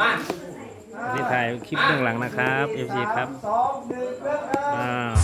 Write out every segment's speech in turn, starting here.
มาที่ถ่ายคลิปเบื้องหลังนะครับ FC ครับสองหนึ่งเริ่มครับอ้าว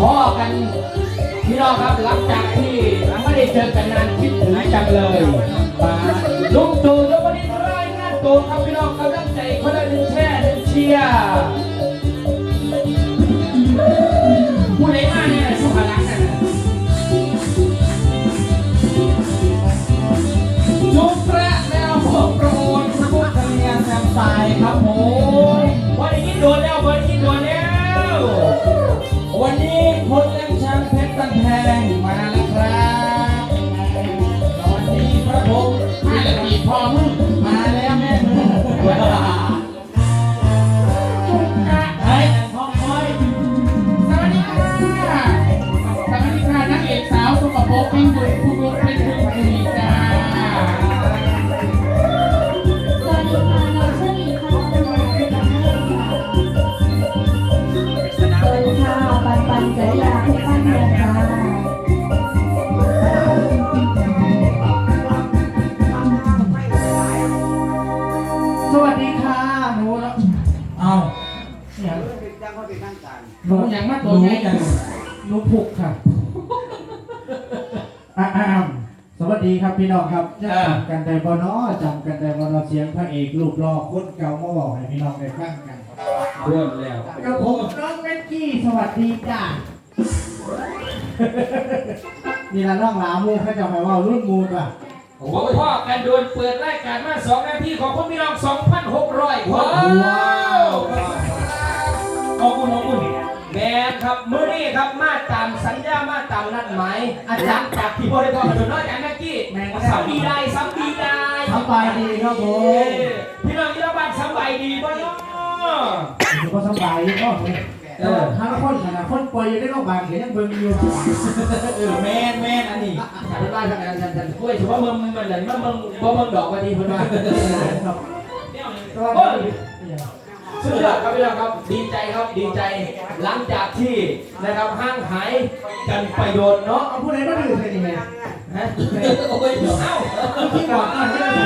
พ่อกันพี่น้องครับหลังจากที่ไม่ได้เจอกันนานคิดถึงจังเลยมาลุงตู่แล้ววันนี้รายงานตัวครับพี่น้องกำลังใจคนละหนึ่งแช่หนึ่งเชียร์ สกปรกวิ่งบุญผู้บุญเป็นผู้คุยจ้าสวัสดีค่ะเราชื่อหญิงค่ะสวัสดีค่ะสวัสดีค่ะปันปันจริยาเพชรบ้านเมืองค่ะสวัสดีค่ะหนูเนาะเอาเนี่ยยังเขาเป็นทางการหนูอย่างมาตัวใหญ่กันหนูผูกค่ะ อ่าสวัส ดีครับพี่น้องครับจะจำกันได้บ่เนาะจำกันได้บ่เนาะเสียงพระเอกรูปหล่อคนเก่ามาบอกให้พี่น้องได้ฟังกันเริ่มแล้วกระผมน้องเม็กกี้สวัสดีจ้านี่ละน้องหลามูเขาจะมาว่ารุ่นมูก่ะผมพ่อกันโดนเปิดรายการมาสองนาทีของผมพี่น้อง2,600ว้าวขอบคุณขอบคุณ แมนครับมื้อนี้ครับมาตามสัญญามาตามนัดหมายอาจารย์จากที่บริกรกระโดดน้อยจากแม็กกี้สัมดีได้สัมดีได้สบายดีครับผเอ้มยพี่น้องที่เราบ้านสบายดีป่ะเนาะถือว่าสบายอยู่ก็เออทั้งคนขนาดคนป่วยอยู่ในโรงพยาบาลเดี๋ยวยังเบิ่งอยู่เออแมนแมนอันนี้ฉันเป็นบ้านทำงานฉันฉันช่วยถือว่ามึงมึงมันเหมือนมึงมึงบ่มึงดอกวันดีเพิ่นว่า ครับโอ้ย สุดยอดครับพี่น้องครับดีใจครับดีใจ หลังจากที่นะครับห่างหายกันไปโดนเนาะเอาผู้ใดมาดื้อใส่นี่แม่ฮะโอ้ยเดี๋ยวเอ้าที่ก่อนอะที่ไหน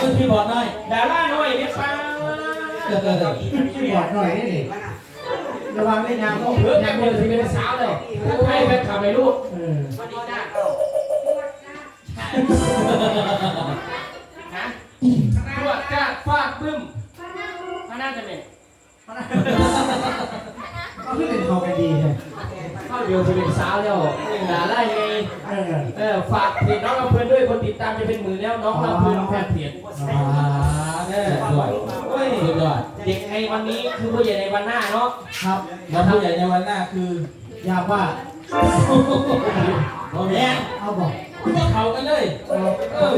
มือคีย์บอร์ดหน่อยดาราหน่อยเนี่ยป้าที่บอดหน่อยนี่ดิระวังได้ยางเพื่อนแม่มือที่เป็นสาวเลยให้แฟนขับไปลูกเออฮะตรวจกาดฟาดปึ้ม มาหน้าจะเนี่ยก็คือเป็นเขากันดีเลยเข้าเดียวจะเป็นสาวแล้วดาราไงเออเออฝากเพจน้องลำเพลินด้วยคนติดตามจะเป็นหมื่นแล้วน้องลำเพลินแฟนเพจอ่าเออด้วยเฮ้ยเด็กในวันนี้คือผู้ใหญ่ในวันหน้าเนาะครับแล้วผู้ใหญ่ในวันหน้าคือยาบ้าโอเคเอาบอก ก็เขากันเลยเออเออ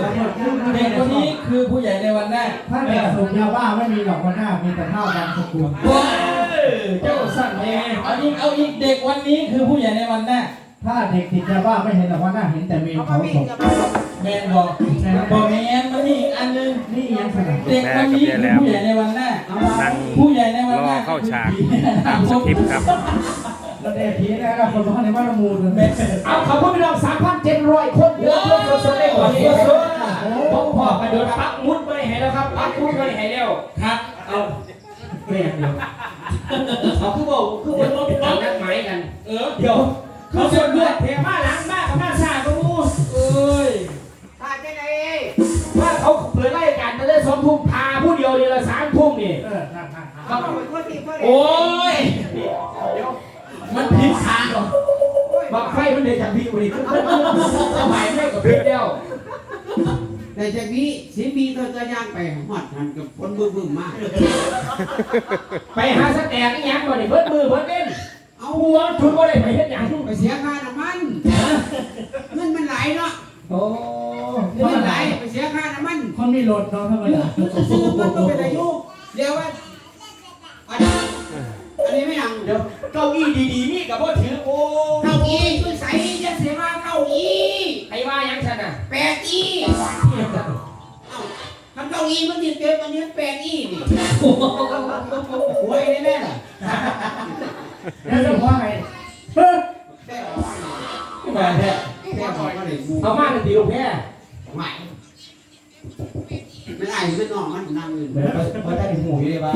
เด็กคนนี้คือผู้ใหญ่ในวันหน้าถ้าเด็กสูบยาบ้าไม่มีหรอกวันหน้ามีแต่ข้าวดำสกุลว้าเออเจ้าสั่นแน่เอาอีกเอาอีกเด็กวันนี้คือผู้ใหญ่ในวันหน้าถ้าเด็กติดยาบ้าไม่เห็นหรอกวันหน้าเห็นแต่เมนเผาศพแมนบอกบอกแมนมันมีอีกอันนึงนี่ยังขนาดเด็กวันนี้คือผู้ใหญ่ในวันหน้านั่งผู้ใหญ่ในวันรหอน้าเข้าฉากตามสคริปต์ครับ แล้วเด็กผีนะครับคนบ้านในบ้านละมูลเลยเอาขอบคุณพี่น้อง3,700คนเยอะเยอะเยอะเยอะเลยวันนี้เยอะผมพอกระโดดปักมุดไม่ให้แล้วครับปักมุดไม่ให้แล้วครับเอาแปลกเดียวเอาคือบอกคือบอกต้องตามนัดหมายกัน เออเดี๋ยวเขาเชิญเลือดเทมาหลังบ้านกับบ้านซาก็มูเอ้ยถ้าจะไหนว่าเขาเปิดรายการมาได้สองทุ่มพาผู้เดียวเดียวละสามทุ่มนี่เออนั่นนั่นเขาเป็นคนที่เพื่อนโอ้ยมันผิดทางเหรอบักไฟมันเลยจากพี่วันนี้ขึ้นขึ้นขึ้นสมัยไม่กับพี่เดียวแต่จากนี้สิปีเราจะย่างไปหอดหันกับคนบึ้มบึ้มมาก ไปหาสแต็กอีหยังบ่ได้เบิดมือเบิดเล่นเอาหัวชุดบ่ได้ไปเฮ็ดหยังไปเสียค่าน้ำมันเงินมันไหลเนาะโอ้เงินมันไหลไปเสียค่าน้ำมันคนมีรถเนาะธรรมดาซื้อมันก็เป็นอายุเดี๋ยวว่า เดี๋ยวเก้าอี้ดีๆนี่ก็บ่ถือโอ้เก้าอี้คือใส่จะเสียมาเก้าอี้ใครว่าหยังซั่นน่ะแปดอี้เอ้าทำเก้าอี้มันติดเต็มอันนี้แปดอี้นี่หวยได้ไหมล่ะแล้วจะว่าไงเฮ้ยแต่มาแท้แต่พอมาเลยกูเอามาเป็นตีลูกแพ้ใหม่ไม่ได้ไม่นอนมันนั่งอยู่เดี๋ยวบ่ได้หูอยู่เลยว่า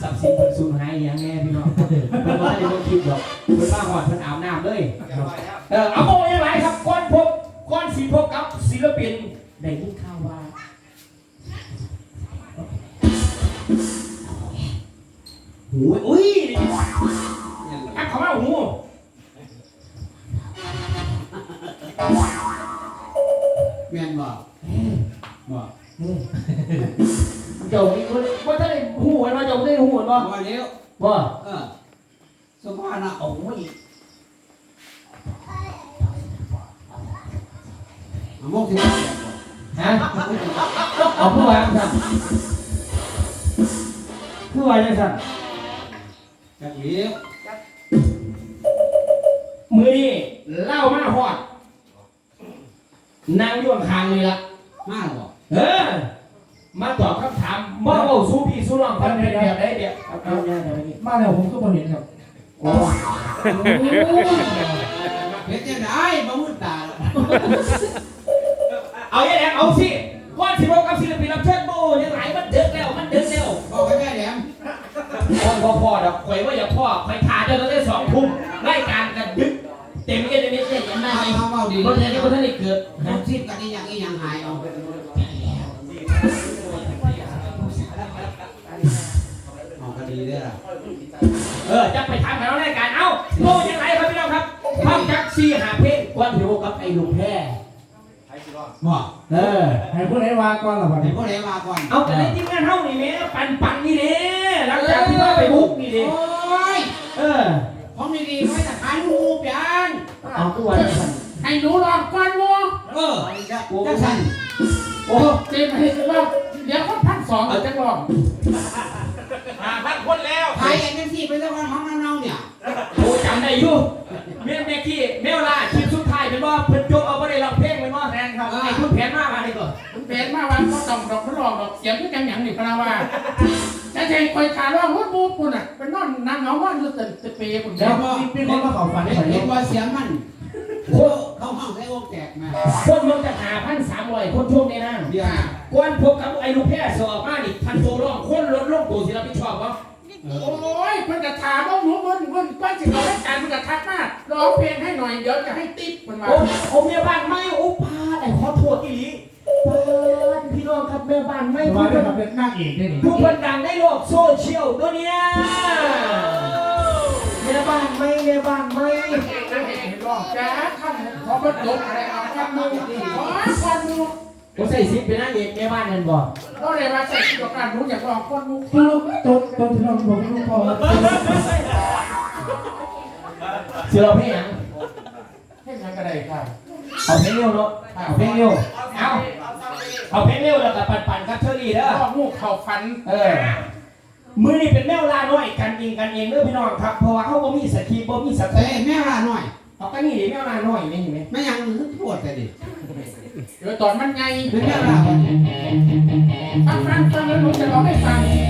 ทรัพย์สินเพิ่นสูญหายอีหยังแน่พี่น้องเพิ่นบ่ได้บ่คิดดอกเพิ่นมาฮอดเพิ่นอาบน้ำเลยเออเอาโมยังไงครับก่อนพบก่อนสิพบกับศิลปินได้ยินข่าวว่าหูอุ้ยอักเขาว่าหูแม่นบ่บ่เจ้านี่คนว่าถ้าได้หูเห็นว่าเจ้าได้หูเห็น บ่บ่เร็วบ่เออสมภาระโอ้ยเอาโมกที่ฮะเอาผู้ว่าจังซั่นผู้ว่าจังซั่นจักเลี้ยวมือนี่เล่ามาฮอดนางอยู่ข้างๆนี่ล่ะมาบ่เออ มาตอบคำถามบ่เว้าสู้พี่สู้น้องเพันเป็นแบบใดเดี๋ยวเอาเดี๋ยวนี้มาแล้วผมก็บ่เห็นครับโอ้เฮ็ดจังได๋บ่มืดตาเอาอย่างนี้เอาสิก่อนสิพบกับศิลปินรับเชิญโบยังไงมันเดึกแล้วมันเดึกแล้วบอกให้แม่แหลมพ่อพ่อพ่อดอกข่อยว่าอย่าพ่อข่อย เออจะไปทำแถวรายการเอ้าโบยังไงครับพี่น้องครับพักจักซีหาเพลงก่อนสิพบกับไอ้ลูกแพ้บ่เออให้ผู้ใดว่าก่อนล่ะบัดให้นี้ผู้ใดมาก่อนเอาแต่ในทีมงานเฮานี่แม่ปันปันนี่เด้หลังจากที่ว่าไปบุกนี่เด้โอ้ยเออของดีๆไว้แต่ขายลูกยันเอาตัววันนี้ให้หนูลองก่อนวัวเออจังสั่นโอ้เต็มให้สิว่าเดี๋ยวเขาพันสองเอาจะลองมาพักคนแล้วขายเอ็นเอ็มซีไปแล้ววันของเราๆเนี่ยโอ้จำ ได้อยู่เมียแม่กี้แมวล่าคลิปสุดท้ายเป็นว่าเพิ่นจบเอาบ่ได้ร้องเพลงเป็นว่าแทนครับไอ้คุณแผนมามาได้ก่อนมันเป็นมาว่าเขาต้องดอกเขาลองดอกเสียงที่จังหยังนี่พนาว่าแต่เทงคอยขาร้องรถบูปุ่นอะเป็นนอนนางเหงาว่าอยู่ตึกเปย์ปุ่นแล้เดียววมีมีคนมาเข้าฝันเห็นข่อยอเห็ยู่นว่าเสียงมันโอ้เขาห้องใส่อกแตกมาคนมันจะหาพันสามร้อยคนช่วงนี้นะเดี๋ยวก่อนพบกับไอ้ลูกแพร่สอบมานี่พันโตร้องคนลดลงตัวสิรับผิดชอบบ่ โอ้ยมันจะถามว่าหนูมันมันก้อนสิเราได้การมันจะทักมาร้องเพลงให้หน่อยเดี๋ยวจะให้ติ๊บมันมาโอ้โอ้เมียบ้านไม่โอ้พาไอ้ขอโทษอีหลีพาดพี่น้องครับแม่บ้านไม่แต่พูว่าดได้มาเป็นนางเอกได้นี่ผู้คนดังในโลกโซเชียลตัวเนี้ยแม่บ้านไม่แม่บ้านไม่นางเอกร้องจ้าท่านขอมาจบอะไรเอาความมือขอความมือ ผมใส่ซิปเป็นนางเอกแม่บ้านนั่นบ่ก็เลยมาใส่ที่การรู้อยากร้องความมือคือต้นต้นที่เราบอกลูกพ่อเสือเพลงหยังให้งานก็ได้ค่ะเอาเพลงเร็วเนาะเอาเพลงเร็วเอาเอาเพลงเร็วแล้วก็ปั่นปั่นๆครับเชอรี่เด้อก็งูเข่าฟันเออมือนี่เป็นแมวลาน้อยกันเองกันเองเด้อพี่น้องครับเพราะว่าเขาบ่มีสคริปต์บ่มีสเตเอ้ยแม่ละหน่อย เอาก็นี่ดิแมวลาน้อยนี่เห็นไหมไม่ยังปวดแต่ดิเดี๋ยวตอนมันไงเป็นแม่ละฟังฟังฟังแล้วหนูจะร้องให้ฟังเ